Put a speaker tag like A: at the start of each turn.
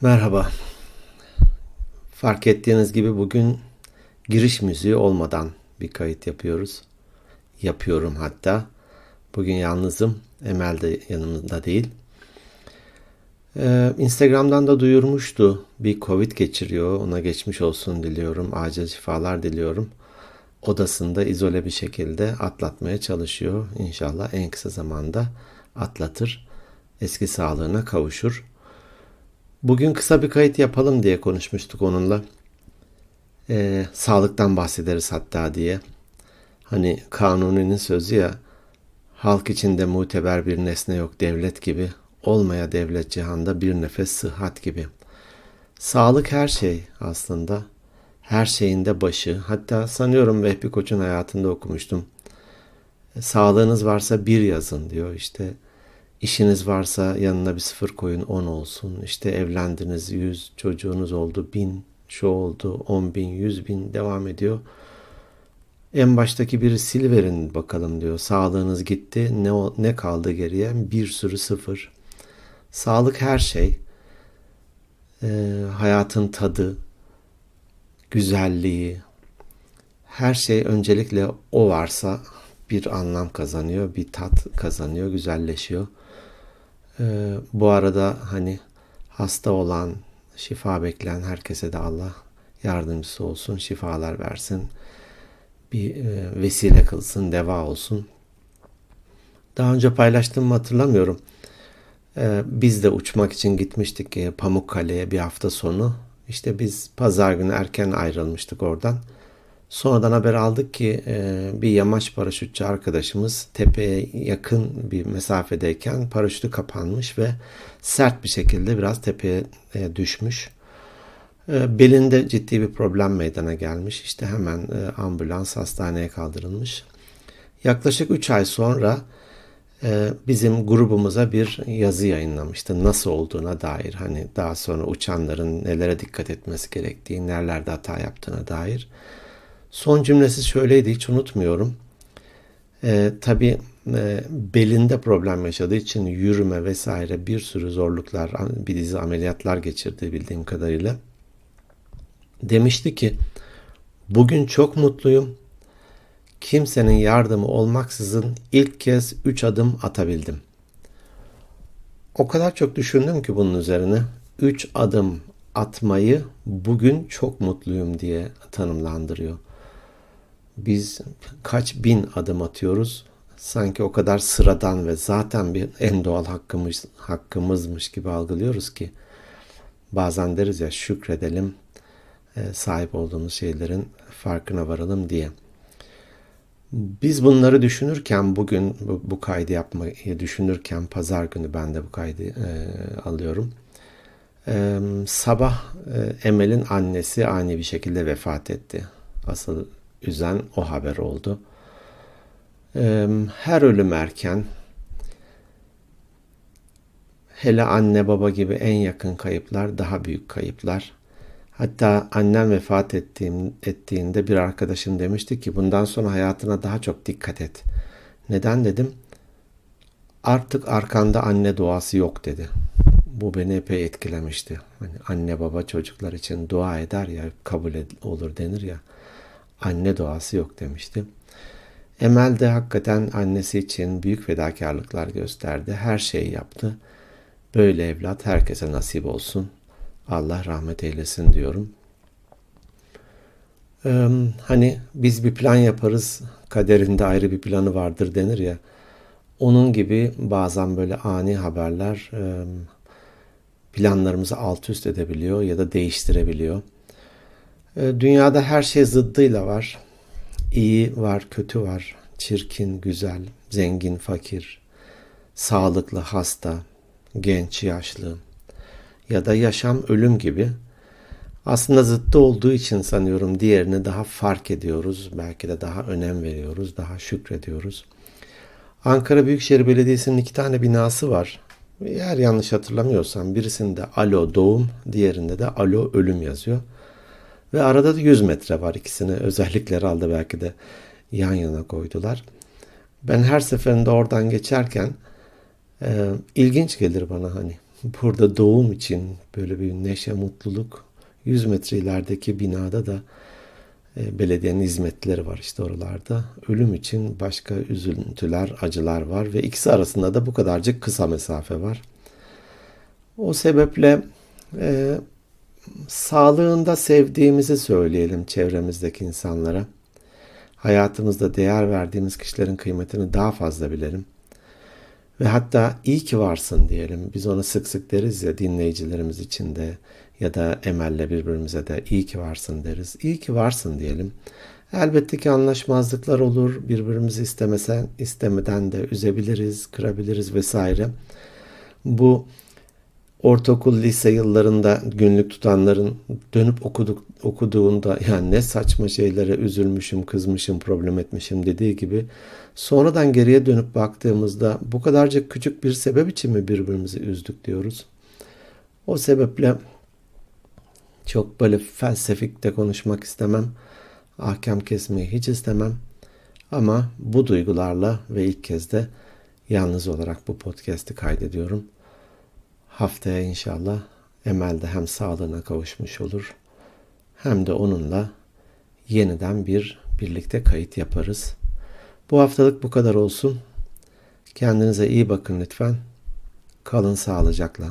A: Merhaba. Fark ettiğiniz gibi bugün giriş müziği olmadan bir kayıt yapıyoruz. Yapıyorum hatta. Bugün yalnızım. Emel de yanımda değil. Ee, Instagram'dan da duyurmuştu. Bir Covid geçiriyor. Ona geçmiş olsun diliyorum. Acil şifalar diliyorum. Odasında izole bir şekilde atlatmaya çalışıyor. İnşallah en kısa zamanda atlatır. Eski sağlığına kavuşur. Bugün kısa bir kayıt yapalım diye konuşmuştuk onunla. Ee, sağlıktan bahsederiz hatta diye. Hani Kanuni'nin sözü ya halk içinde muteber bir nesne yok devlet gibi. Olmaya devlet cihanda bir nefes sıhhat gibi. Sağlık her şey aslında. Her şeyin de başı. Hatta sanıyorum Vehbi Koç'un hayatında okumuştum. Sağlığınız varsa bir yazın diyor işte. İşiniz varsa yanına bir sıfır koyun on olsun. İşte evlendiniz yüz, çocuğunuz oldu bin, şu oldu on bin, yüz bin devam ediyor. En baştaki biri sil verin bakalım diyor. Sağlığınız gitti ne, ne kaldı geriye? Bir sürü sıfır. Sağlık her şey. Ee, hayatın tadı, güzelliği, her şey öncelikle o varsa bir anlam kazanıyor, bir tat kazanıyor, güzelleşiyor. Ee, bu arada hani hasta olan, şifa bekleyen herkese de Allah yardımcısı olsun, şifalar versin. Bir e, vesile kılsın, deva olsun. Daha önce paylaştığımı hatırlamıyorum. Ee, biz de uçmak için gitmiştik e, Pamukkale'ye bir hafta sonu. İşte biz pazar günü erken ayrılmıştık oradan. Sonradan haber aldık ki e, bir yamaç paraşütçü arkadaşımız tepeye yakın bir mesafedeyken paraşütü kapanmış ve sert bir şekilde biraz tepeye e, düşmüş. E, belinde ciddi bir problem meydana gelmiş. İşte hemen ambulans hastaneye kaldırılmış. Yaklaşık 3 ay sonra bizim grubumuza bir yazı yayınlamıştı. Nasıl olduğuna dair hani daha sonra uçanların nelere dikkat etmesi gerektiği, nerelerde hata yaptığına dair. Son cümlesi şöyleydi hiç unutmuyorum. Ee, tabii e, belinde problem yaşadığı için yürüme vesaire bir sürü zorluklar, bir dizi ameliyatlar geçirdi bildiğim kadarıyla. Demişti ki bugün çok mutluyum. Kimsenin yardımı olmaksızın ilk kez üç adım atabildim. O kadar çok düşündüm ki bunun üzerine. Üç adım atmayı bugün çok mutluyum diye tanımlandırıyor biz kaç bin adım atıyoruz. Sanki o kadar sıradan ve zaten bir en doğal hakkımız, hakkımızmış gibi algılıyoruz ki bazen deriz ya şükredelim e, sahip olduğumuz şeylerin farkına varalım diye. Biz bunları düşünürken bugün bu, bu kaydı yapmayı düşünürken pazar günü ben de bu kaydı e, alıyorum. E, sabah e, Emel'in annesi ani bir şekilde vefat etti. Asıl üzen o haber oldu. Her ölüm erken. Hele anne baba gibi en yakın kayıplar daha büyük kayıplar. Hatta annem vefat ettiğim, ettiğinde bir arkadaşım demişti ki bundan sonra hayatına daha çok dikkat et. Neden dedim? Artık arkanda anne duası yok dedi. Bu beni epey etkilemişti. Hani anne baba çocuklar için dua eder ya kabul olur denir ya anne doğası yok demişti. Emel de hakikaten annesi için büyük fedakarlıklar gösterdi. Her şeyi yaptı. Böyle evlat herkese nasip olsun. Allah rahmet eylesin diyorum. Ee, hani biz bir plan yaparız, kaderinde ayrı bir planı vardır denir ya. Onun gibi bazen böyle ani haberler planlarımızı alt üst edebiliyor ya da değiştirebiliyor. Ee, dünyada her şey zıddıyla var. İyi var, kötü var. Çirkin, güzel, zengin, fakir, sağlıklı, hasta, genç, yaşlı ya da yaşam, ölüm gibi. Aslında zıttı olduğu için sanıyorum diğerini daha fark ediyoruz. Belki de daha önem veriyoruz, daha şükrediyoruz. Ankara Büyükşehir Belediyesi'nin iki tane binası var. Eğer yanlış hatırlamıyorsam birisinde alo doğum, diğerinde de alo ölüm yazıyor. Ve arada da 100 metre var ikisini özellikler aldı belki de yan yana koydular. Ben her seferinde oradan geçerken e, ilginç gelir bana hani burada doğum için böyle bir neşe, mutluluk 100 metre ilerideki binada da e, belediyenin hizmetleri var işte oralarda. Ölüm için başka üzüntüler, acılar var ve ikisi arasında da bu kadarcık kısa mesafe var. O sebeple e, sağlığında sevdiğimizi söyleyelim çevremizdeki insanlara. Hayatımızda değer verdiğimiz kişilerin kıymetini daha fazla bilelim. Ve hatta iyi ki varsın diyelim. Biz ona sık sık deriz ya dinleyicilerimiz için de ya da Emel'le birbirimize de iyi ki varsın deriz. İyi ki varsın diyelim. Elbette ki anlaşmazlıklar olur. Birbirimizi istemesen, istemeden de üzebiliriz, kırabiliriz vesaire. Bu ortaokul, lise yıllarında günlük tutanların dönüp okuduk, okuduğunda yani ne saçma şeylere üzülmüşüm, kızmışım, problem etmişim dediği gibi sonradan geriye dönüp baktığımızda bu kadarcık küçük bir sebep için mi birbirimizi üzdük diyoruz. O sebeple çok böyle felsefik de konuşmak istemem. Ahkam kesmeyi hiç istemem. Ama bu duygularla ve ilk kez de yalnız olarak bu podcast'i kaydediyorum. Haftaya inşallah Emel de hem sağlığına kavuşmuş olur hem de onunla yeniden bir birlikte kayıt yaparız. Bu haftalık bu kadar olsun. Kendinize iyi bakın lütfen. Kalın sağlıcakla.